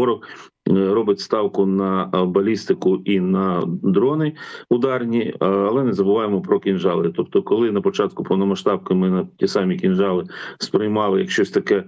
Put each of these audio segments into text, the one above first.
ворог е, робить ставку на е, балістику і на дрони ударні, е, але не забуваємо про кінжали. Тобто, коли на початку повномасштабки ми на ті самі кінжали сприймали як щось таке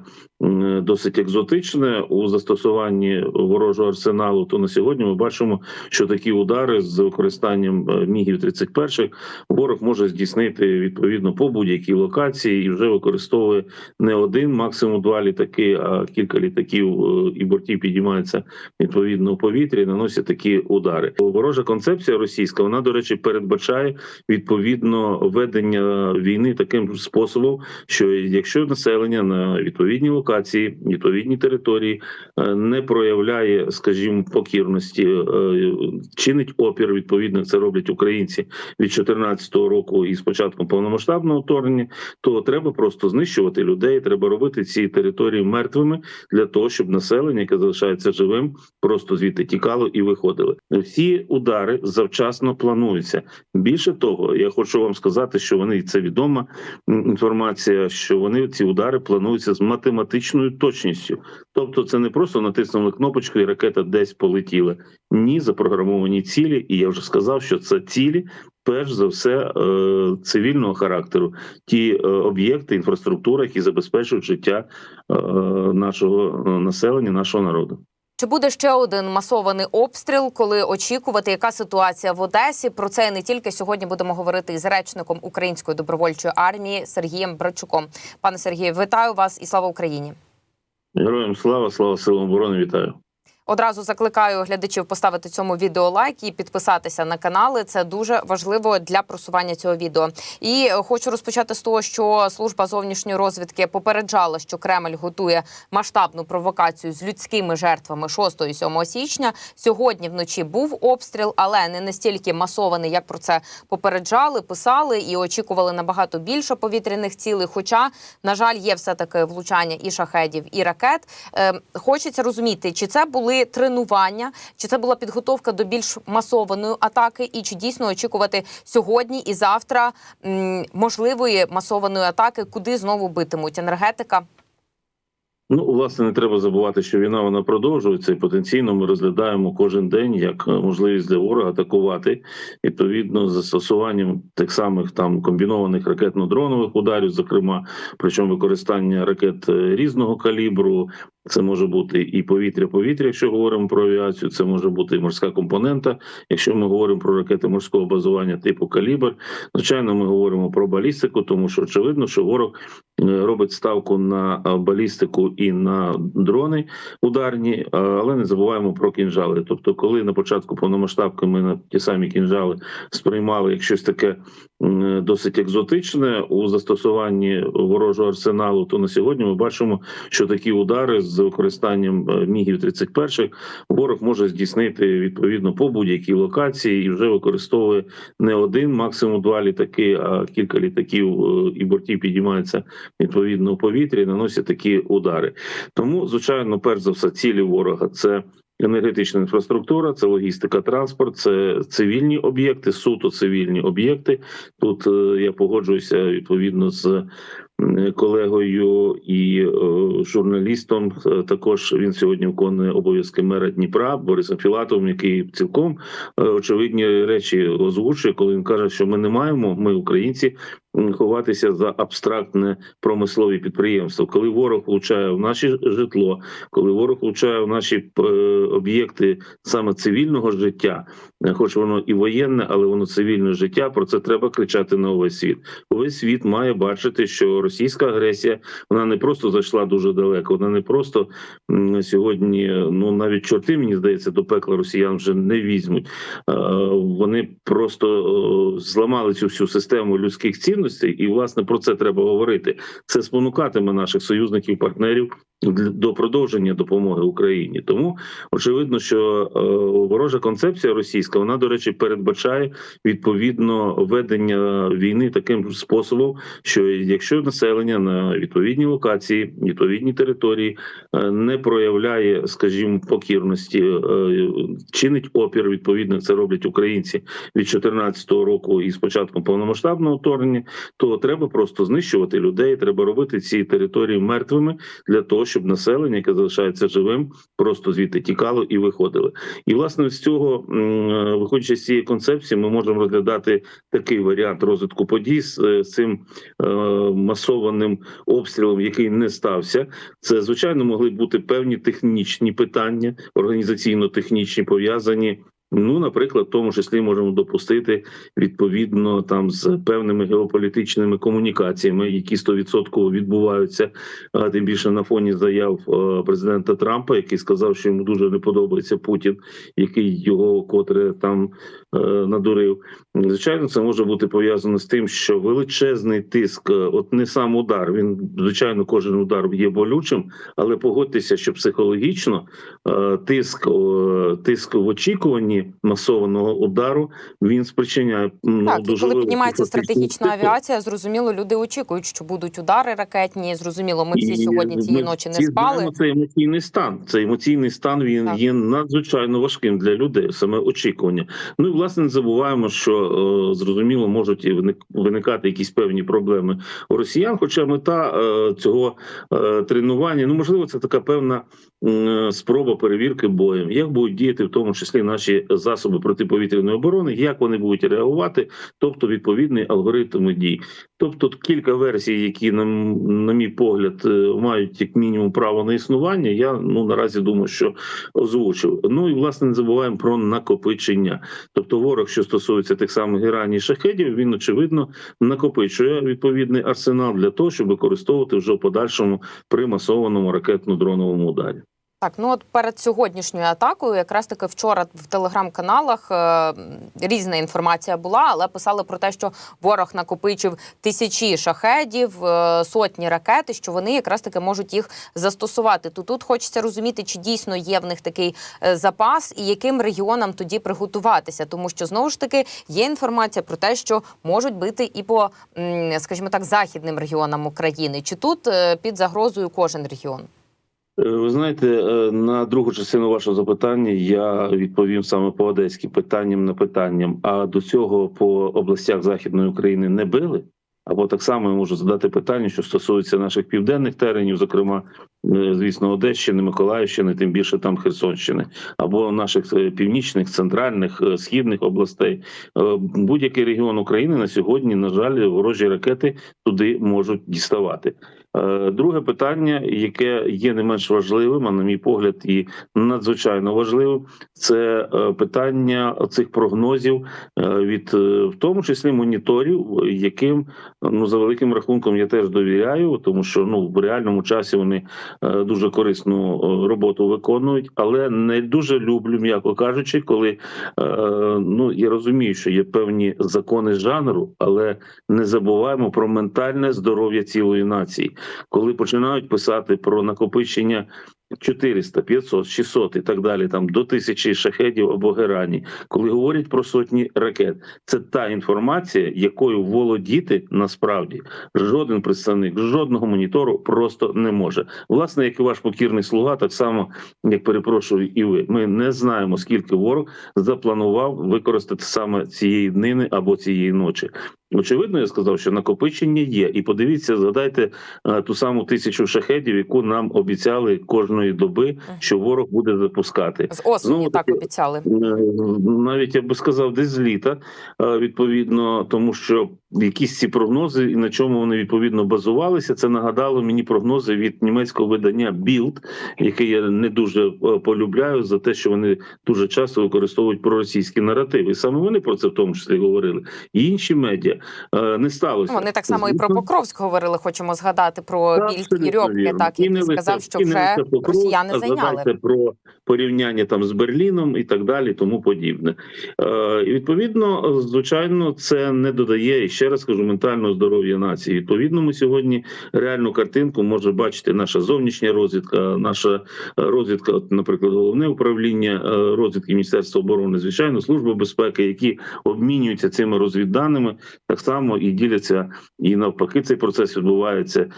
досить екзотичне у застосуванні ворожого арсеналу, то на сьогодні ми бачимо, що такі удари з використанням е, мігів 31 ворог може здійснити відповідно по будь-якій локації і вже використовує не один, максимум два літаки, а кілька літаків е, і бортів підіймаються відповідно у повітрі, наносять такі удари. Ворожа концепція російська вона, до речі, передбачає відповідно ведення війни таким способом, що якщо населення на відповідній локації, відповідній території е, не проявляє, скажімо, покірності, е, чинить опір. Відповідно, це роблять українці від 2014 року і з початком повномасштабного вторгнення, то треба просто знищувати людей. Треба робити ці території мертвими для того, щоб населення, яке залишається живим, просто звідти тікало і виходили. Всі удари завчасно плануються. Більше того, я хочу вам сказати, що вони це відома інформація, що вони ці удари плануються з математичною точністю. Тобто, це не просто натиснули кнопочку, і ракета десь полетіла. Ні, запрограмовані цілі, і я вже сказав, що це цілі. Перш за все е, цивільного характеру, ті е, об'єкти, інфраструктура, які забезпечують життя е, нашого населення, нашого народу. Чи буде ще один масований обстріл, коли очікувати, яка ситуація в Одесі? Про це не тільки сьогодні будемо говорити із речником Української добровольчої армії Сергієм Брачуком. Пане Сергію, вітаю вас і слава Україні! Героям слава, слава силам оборони, вітаю. Одразу закликаю глядачів поставити цьому відео лайк і підписатися на канали. Це дуже важливо для просування цього відео. І хочу розпочати з того, що служба зовнішньої розвідки попереджала, що Кремль готує масштабну провокацію з людськими жертвами 6 і 7 січня. Сьогодні вночі був обстріл, але не настільки масований, як про це попереджали, писали і очікували набагато більше повітряних цілей. Хоча, на жаль, є все таки влучання і шахедів, і ракет. Е, хочеться розуміти, чи це були тренування, чи це була підготовка до більш масованої атаки, і чи дійсно очікувати сьогодні і завтра можливої масованої атаки, куди знову битимуть енергетика? Ну, власне, не треба забувати, що війна вона продовжується, і потенційно ми розглядаємо кожен день як е, можливість для ворога атакувати відповідно з застосуванням тих самих там комбінованих ракетно-дронових ударів, зокрема, причому використання ракет е, різного калібру. Це може бути і повітря-повітря, якщо говоримо про авіацію. Це може бути і морська компонента. Якщо ми говоримо про ракети морського базування типу калібр, звичайно, ми говоримо про балістику, тому що очевидно, що ворог е, робить ставку на е, балістику і на дрони ударні, е, але не забуваємо про кінжали. Тобто, коли на початку повномасштабки ми на ті самі кінжали сприймали як щось таке досить екзотичне у застосуванні ворожого арсеналу, то на сьогодні ми бачимо, що такі удари з використанням е, мігів 31 ворог може здійснити відповідно по будь-якій локації і вже використовує не один, максимум два літаки, а кілька літаків е, і бортів підіймаються відповідно у повітрі, і наносять такі удари. Тому, звичайно, перш за все, цілі ворога це. Енергетична інфраструктура, це логістика, транспорт, це цивільні об'єкти, суто цивільні об'єкти. Тут е, я погоджуюся відповідно з колегою і е, журналістом. Е, Також він сьогодні виконує обов'язки мера Дніпра Борисом Філатовим, який цілком е, очевидні речі озвучує, коли він каже, що ми не маємо, ми українці. Ховатися за абстрактне промислові підприємства, коли ворог влучає в наше житло, коли ворог влучає в наші е, об'єкти саме цивільного життя, е, хоч воно і воєнне, але воно цивільне життя. Про це треба кричати на увесь світ. Увесь світ має бачити, що російська агресія вона не просто зайшла дуже далеко, вона не просто сьогодні. Ну навіть чорти мені здається, до пекла росіян вже не візьмуть. Е, Вони просто зламали цю всю систему людських цінностей, і власне про це треба говорити. Це спонукатиме наших союзників, партнерів до продовження допомоги Україні. Тому очевидно, що е, ворожа концепція російська вона, до речі, передбачає відповідно ведення війни таким способом, що якщо населення на відповідній локації, відповідній території е, не проявляє, скажімо, покірності, е, чинить опір. Відповідно, це роблять українці від 2014 року і з початком повномасштабного вторгнення, то треба просто знищувати людей. Треба робити ці території мертвими для того, щоб населення, яке залишається живим, просто звідти тікало і виходило. І власне з цього, е, виходячи з цієї концепції, ми можемо розглядати такий варіант розвитку подій з, е, цим е, масованим обстрілом, який не стався. Це звичайно могли бути певні технічні питання, організаційно-технічні пов'язані. Ну, наприклад, в тому числі можемо допустити відповідно там з певними геополітичними комунікаціями, які 100% відбуваються. Тим більше на фоні заяв президента Трампа, який сказав, що йому дуже не подобається Путін, який його котре там надурив. Звичайно, це може бути пов'язано з тим, що величезний тиск, е, от не сам удар. Він звичайно, кожен удар є болючим, але погодьтеся, що психологічно е, тиск, тиск в очікуванні масованого удару він спричиняє ну, Так, дуже коли піднімається стратегічна тиск. авіація, зрозуміло, люди очікують, що будуть удари ракетні. Зрозуміло, ми всі І сьогодні цієї ночі не спали. Цей емоційний стан. Цей емоційний стан він Так. є надзвичайно важким для людей. Саме очікування. Ну і власне не забуваємо, що е, зрозуміло можуть і виник- виникати якісь певні проблеми у росіян. Хоча мета е, цього е, тренування, ну можливо, це така певна спроба перевірки боєм, як будуть діяти в тому числі наші засоби протиповітряної оборони, як вони будуть реагувати, тобто відповідний алгоритм дій. Тобто кілька версій, які на, на мій погляд мають як мінімум право на існування. Я ну наразі думаю, що озвучив. Ну і власне не забуваємо про накопичення. Тобто, ворог, що стосується тих самих Ірані і шахедів, він очевидно накопичує відповідний арсенал для того, щоб використовувати вже в подальшому при масованому ракетно-дроновому ударі. Так, ну от перед сьогоднішньою атакою, якраз таки вчора в телеграм-каналах е, різна інформація була, але писали про те, що ворог накопичив тисячі шахедів, е, сотні ракет, і що вони якраз таки можуть їх застосувати. То тут хочеться розуміти, чи дійсно є в них такий е, запас, і яким регіонам тоді приготуватися, тому що знову ж таки є інформація про те, що можуть бити і по, скажімо так, західним регіонам України. Чи тут е, під загрозою кожен регіон? Е, Ви знаєте, е, на другу частину вашого запитання я відповім саме по одеськи питанням на питанням. А до цього по областях Західної України не били. Або так само я можу задати питання, що стосується наших південних теренів, зокрема, е, звісно, Одещини, Миколаївщини, тим більше там Херсонщини, або наших північних, центральних, східних областей. Будь-який регіон України на сьогодні, на жаль, ворожі ракети туди можуть діставати. Е, Друге питання, яке є не менш важливим, а на мій погляд, і надзвичайно важливим, це е, питання цих прогнозів е, від в тому числі моніторів, яким ну за великим рахунком я теж довіряю, тому що ну в реальному часі вони дуже корисну роботу виконують, але не дуже люблю, м'яко кажучи, коли ну я розумію, що є певні закони жанру, але не забуваємо про ментальне здоров'я цілої нації коли починають писати про накопичення 400, 500, 600 і так далі, там до тисячі шахедів або герані, коли говорять про сотні ракет, це та інформація, якою володіти насправді жоден представник жодного монітору просто не може. Власне, як і ваш покірний слуга, так само як перепрошую, і ви. Ми не знаємо, скільки ворог запланував використати саме цієї днини або цієї ночі. Очевидно, я сказав, що накопичення є, і подивіться, згадайте е, ту саму тисячу шахедів, яку нам обіцяли кожної доби, що ворог буде запускати. З осені Знову так таки, обіцяли. Е, навіть я би сказав, десь з літа е, відповідно, тому що якісь ці прогнози і на чому вони відповідно базувалися, це нагадало мені прогнози від німецького видання Bild, яке я не дуже е, полюбляю за те, що вони дуже часто використовують проросійські наративи. І саме вони про це в тому числі говорили. І інші медіа е, не сталося. Ну, Вони так само і про Покровськ говорили. Хочемо згадати про Більд і Рьопке, так І не сказав, лише- що і не вже Покров, росіяни зайняли. про порівняння там з Берліном і так далі, тому подібне. Е, і відповідно, звичайно, це не додає ще раз кажу ментального здоров'я нації. Відповідно, ми сьогодні реальну картинку може бачити наша зовнішня розвідка, наша е, розвідка, наприклад, головне управління е, розвідки Міністерства оборони, звичайно, служба безпеки, які обмінюються цими розвідданими, так само і діляться, і навпаки, цей процес відбувається е,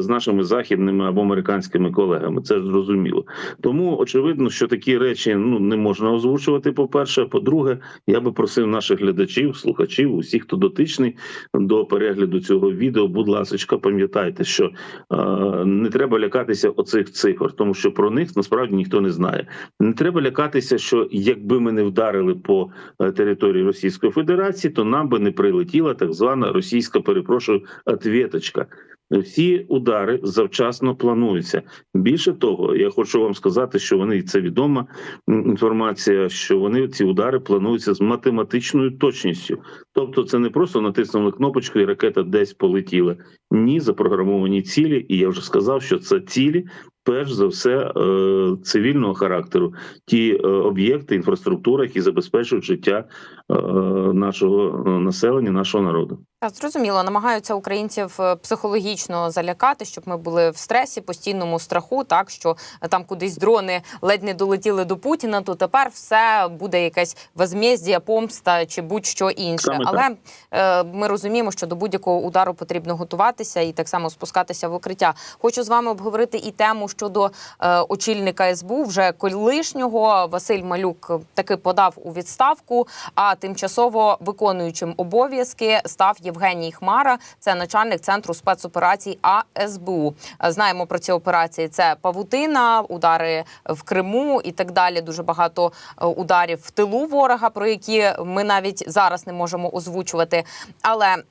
з нашими західними або американськими колегами. Це зрозуміло. Тому очевидно, що такі речі ну не можна озвучувати. По перше, по-друге, я би просив наших глядачів, слухачів, усіх, хто дотичний, до перегляду цього відео, будь ласка, пам'ятайте, що е, не треба лякатися оцих цифр, тому що про них насправді ніхто не знає. Не треба лякатися, що якби ми не вдарили по е, території Російської Федерації, то нам би не прилетіла так звана російська, перепрошую, ответочка. Всі удари завчасно плануються. Більше того, я хочу вам сказати, що вони і це відома інформація, що вони ці удари плануються з математичною точністю. Тобто, це не просто натиснули кнопочку, і ракета десь полетіла. Ні, запрограмовані цілі, і я вже сказав, що це цілі. Перш за все е, цивільного характеру, ті е, об'єкти, інфраструктура, які забезпечують життя нашого е, населення, нашого народу. Так, зрозуміло, намагаються українців е, психологічно залякати, щоб ми були в стресі, постійному страху, так що е, там кудись дрони ледь не долетіли до Путіна, то тепер все буде якась возмездія, помста чи будь-що інше. Саме Але е, ми розуміємо, що до будь-якого удару потрібно готуватися і так само спускатися в укриття. Хочу з вами обговорити і тему щодо е, очільника СБУ, вже колишнього Василь Малюк таки подав у відставку. А тимчасово виконуючим обов'язки став Євгеній Хмара, це начальник центру спецоперацій АСБУ. Знаємо про ці операції. Це павутина, удари в Криму і так далі. Дуже багато е, ударів в тилу ворога, про які ми навіть зараз не можемо озвучувати. Але е,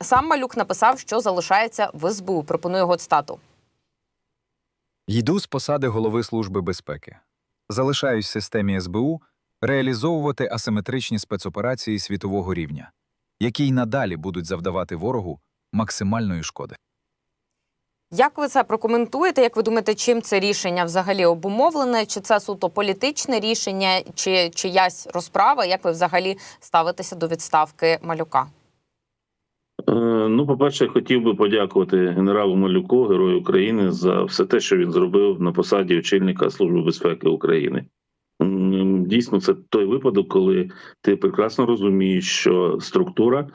сам Малюк написав, що залишається в СБУ. Пропонує його цитату. Йду з посади голови Служби безпеки. Залишаюсь в системі СБУ реалізовувати асиметричні спецоперації світового рівня, які й надалі будуть завдавати ворогу максимальної шкоди. Як ви це прокоментуєте? Як ви думаєте, чим це рішення взагалі обумовлене? Чи це суто політичне рішення, чи чиясь розправа? Як ви взагалі ставитеся до відставки малюка? Е, Ну, по-перше, хотів би подякувати генералу Малюку, герою України, за все те, що він зробив на посаді очільника Служби безпеки України. Дійсно, це той випадок, коли ти прекрасно розумієш, що структура е,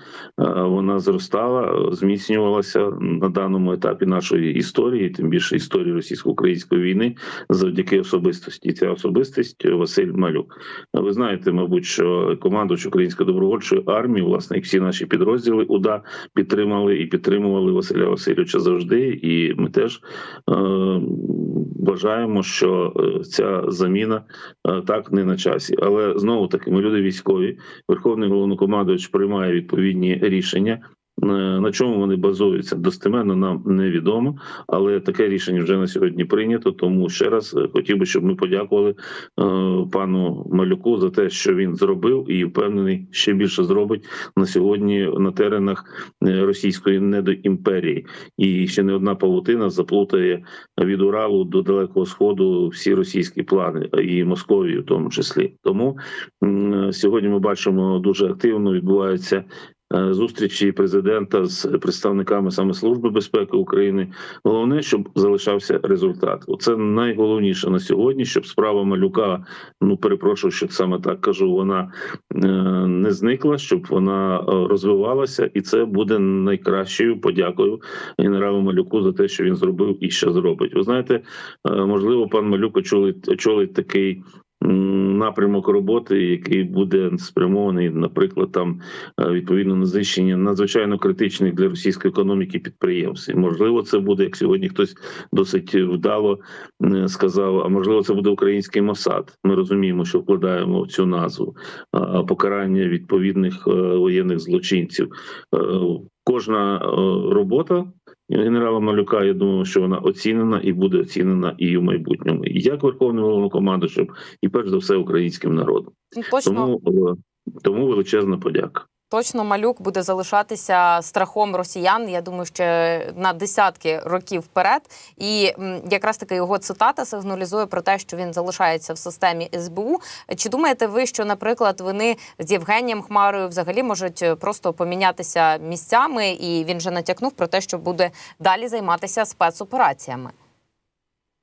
вона зростала, зміцнювалася на даному етапі нашої історії, тим більше історії російсько-української війни, завдяки особистості. Ця особистість Василь Малюк. Ви знаєте, мабуть, що командувач Української добровольчої армії, власне, і всі наші підрозділи УДА підтримали і підтримували Василя Васильовича завжди. І ми теж е, вважаємо, що е, ця заміна е, так не на часі. Але знову таки, ми люди військові. Верховний головнокомандувач приймає відповідні рішення. Е, На чому вони базуються достеменно нам невідомо, але таке рішення вже на сьогодні прийнято. Тому ще раз е, хотів би, щоб ми подякували е, пану Малюку за те, що він зробив, і впевнений, ще більше зробить на сьогодні на теренах російської недоімперії. І ще не одна павутина заплутає від Уралу до далекого сходу всі російські плани, і Московію, в тому числі. Тому сьогодні ми бачимо дуже активно відбуваються. Е, Зустрічі президента з представниками саме служби безпеки України. Головне, щоб залишався результат. Оце найголовніше на сьогодні, щоб справа малюка. Ну перепрошую, що саме так кажу. Вона е, не зникла, щоб вона е, розвивалася, і це буде найкращою подякою генералу Малюку за те, що він зробив і ще зробить. Ви знаєте, можливо, пан Малюк очолить, очолить такий. Напрямок роботи, який буде спрямований, наприклад, там е, відповідно на знищення надзвичайно критичних для російської економіки підприємств. І, можливо, це буде як сьогодні хтось досить вдало е, сказав. А можливо, це буде український Мосад. Ми розуміємо, що вкладаємо цю назву покарання відповідних е, воєнних злочинців. Кожна робота генерала Малюка. Я думаю, що вона оцінена і буде оцінена і в майбутньому, і як верховним головнокомандуючим, і перш за все українським народом. Точно Тому, е, тому величезна подяка. Точно малюк буде залишатися страхом росіян. Я думаю, ще на десятки років вперед. І якраз таки його цитата сигналізує про те, що він залишається в системі СБУ. Чи думаєте ви, що, наприклад, вони з Євгенієм Хмарою взагалі можуть е, просто помінятися місцями? І він же натякнув про те, що буде далі займатися спецопераціями?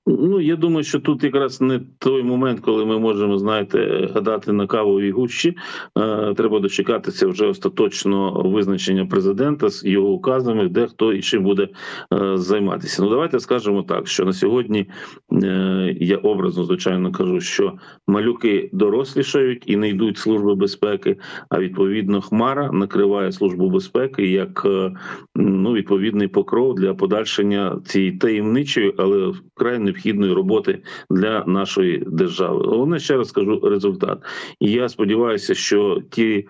Ну, я думаю, що тут якраз не той момент, коли ми можемо, знаєте, гадати на кавовій гущі. Е, Треба дочекатися вже остаточно визначення президента з його указами, де хто і чим буде е, займатися. Ну, давайте скажемо так, що на сьогодні е, я образно звичайно кажу, що малюки дорослішають і не йдуть служби безпеки. А відповідно, хмара накриває службу безпеки як ну відповідний покров для подальшення цієї таємничої, але вкрай необхідної роботи для нашої держави. Головне ще раз скажу результат. І я сподіваюся, що ті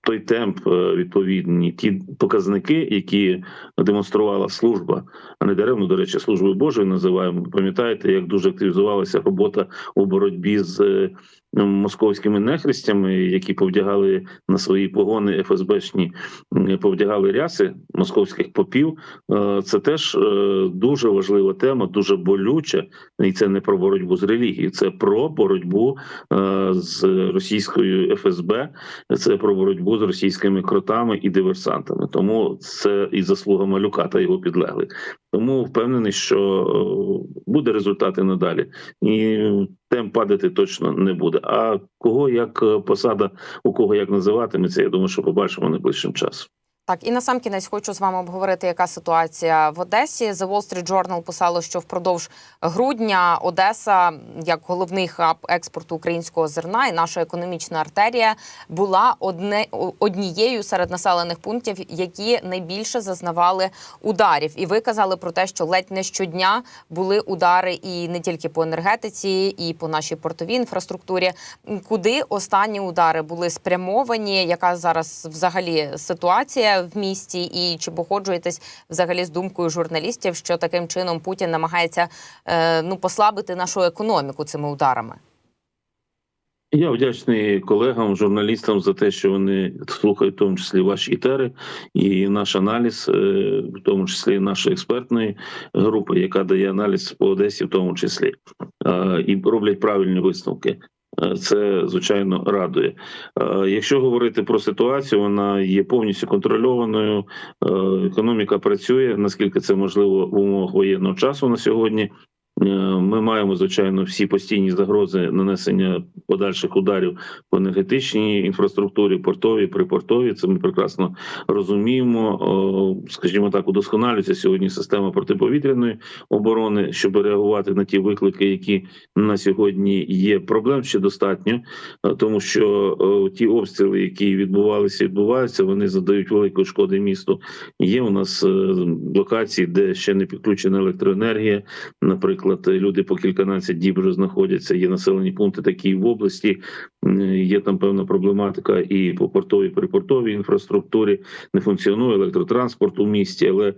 той темп е, відповідні, ті показники, які демонструвала служба, а не даремно, до речі, службою Божою називаємо. Пам'ятаєте, як дуже активізувалася робота у боротьбі з е, московськими нехрестями, які повдягали на свої погони ФСБшні, повдягали ряси московських попів. Е, Це теж е, дуже важлива тема, дуже болюча, і це не про боротьбу з релігією, це про боротьбу е, з російською ФСБ, це про боротьбу з російськими кротами і диверсантами. Тому це і заслуга малюка та його підлеглих. Тому впевнений, що буде результат і надалі, і темп падати точно не буде. А кого як е, посада, у кого як називатиметься, я думаю, що побачимо найближчим часом. Так, і на сам кінець хочу з вами обговорити, яка ситуація в Одесі. The Wall Street Journal писало, що впродовж грудня Одеса, як головний хаб експорту українського зерна і наша економічна артерія, була одне однією серед населених пунктів, які найбільше зазнавали ударів. І ви казали про те, що ледь не щодня були удари і не тільки по енергетиці, і по нашій портовій інфраструктурі. Куди останні удари були спрямовані? Яка зараз взагалі ситуація в місті? І чи погоджуєтесь взагалі з думкою журналістів, що таким чином Путін намагається е, ну послабити нашу економіку цими ударами? Я вдячний колегам, журналістам за те, що вони слухають в тому числі ваші ітери і наш аналіз, е, в тому числі нашої експертної групи, яка дає аналіз по Одесі, в тому числі Е, і роблять правильні висновки. Е, Це звичайно радує. Е, Якщо говорити про ситуацію, вона є повністю контрольованою. Е, Економіка працює наскільки це можливо в умовах воєнного часу на сьогодні. Е, Ми маємо звичайно всі постійні загрози нанесення подальших ударів по енергетичній інфраструктурі, портовій, припортовій. Це ми прекрасно розуміємо. Скажімо так, удосконалюється сьогодні система протиповітряної оборони, щоб реагувати на ті виклики, які на сьогодні є. Проблем ще достатньо, е, тому що е, ті обстріли, які відбувалися, відбуваються, вони задають великої шкоди місту. Є у нас локації, де ще не підключена електроенергія. Наприклад, люди по кільканадцять діб вже знаходяться. Є населені пункти, такі в області. М, Є там певна проблематика і по портовій припортовій інфраструктурі. Не функціонує електротранспорт у місті, але е,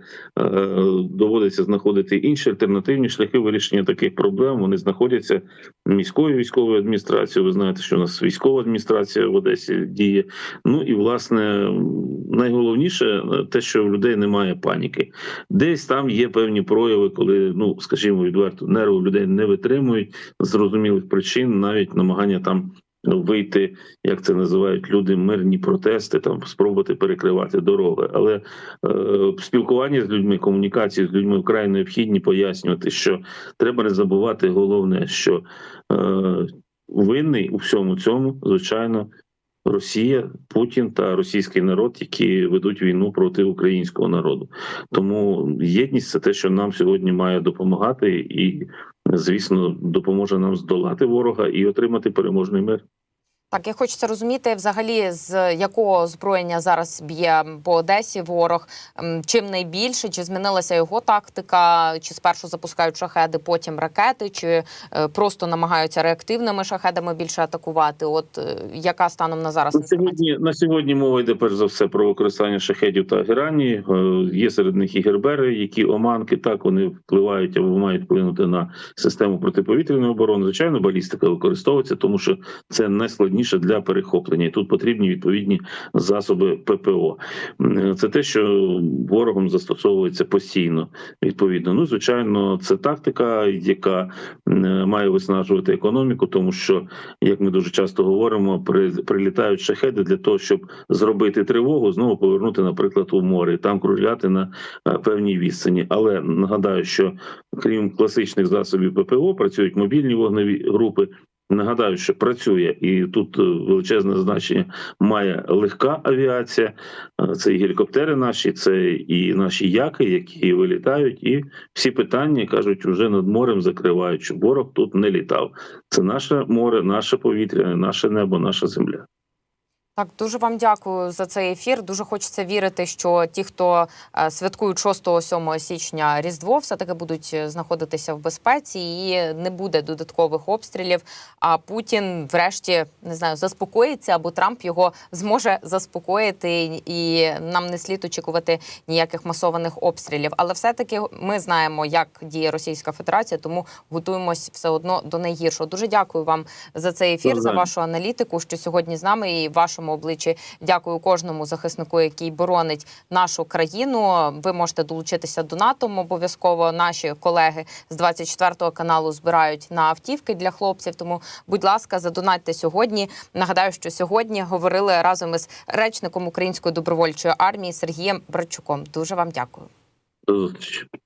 доводиться знаходити інші альтернативні шляхи вирішення таких проблем. Вони знаходяться міською військовою адміністрацією. Ви знаєте, що у нас військова адміністрація в Одесі діє. Ну і власне найголовніше е, те, що в людей немає паніки. Десь там є певні прояви, коли ну скажімо відверто нерви людей не витримують з зрозумілих причин, навіть намагання там. Вийти, як це називають люди, мирні протести, там спробувати перекривати дороги. Але е, спілкування з людьми, комунікації з людьми вкрай необхідні пояснювати, що треба не забувати головне, що е, винний у всьому цьому, звичайно, Росія, Путін та російський народ, які ведуть війну проти українського народу. Тому єдність це те, що нам сьогодні має допомагати, і звісно, допоможе нам здолати ворога і отримати переможний мир. Так, я хочеться розуміти, взагалі, з якого озброєння зараз б'є по Одесі ворог, чим найбільше, чи змінилася його тактика, чи спершу запускають шахеди, потім ракети, чи е, просто намагаються реактивними шахедами більше атакувати? От е, яка станом на зараз На сьогодні, на сьогодні мова йде перш за все про використання шахедів та герані. Е, Є серед них і гербери, які оманки так вони впливають або мають вплинути на систему протиповітряної оборони. Звичайно, балістика використовується, тому що це найскладніше найскладніше для перехоплення. І тут потрібні відповідні засоби ППО. Це те, що ворогом застосовується постійно. Відповідно, ну звичайно, це тактика, яка має виснажувати економіку, тому що, як ми дуже часто говоримо, при, прилітають шахеди для того, щоб зробити тривогу, знову повернути, наприклад, у море там кружляти на е, певній відстані. Але нагадаю, що крім класичних засобів ППО, працюють мобільні вогневі групи. Нагадаю, що працює і тут е, величезне значення має легка авіація. Е, Це і гелікоптери наші, це і наші яки, які вилітають, і всі питання кажуть, вже над морем закривають, що ворог тут не літав. Це наше море, наше повітря, наше небо, наша земля. Так, дуже вам дякую за цей ефір. Дуже хочеться вірити, що ті, хто е, святкують 6-7 січня Різдво, все таки будуть е, знаходитися в безпеці і не буде додаткових обстрілів. А Путін, врешті, не знаю, заспокоїться або Трамп його зможе заспокоїти, і нам не слід очікувати ніяких масованих обстрілів. Але все-таки ми знаємо, як діє Російська Федерація, тому готуємось все одно до найгіршого. Дуже дякую вам за цей ефір, за вашу аналітику, що сьогодні з нами і в вашому обличчі. Дякую кожному захиснику, який боронить нашу країну. Ви можете долучитися до НАТО. Обов'язково наші колеги з 24 каналу збирають на автівки для хлопців. Тому, будь ласка, задонатьте сьогодні. Нагадаю, що сьогодні говорили разом із речником Української добровольчої армії Сергієм Братчуком. Дуже вам дякую. До зустрічі.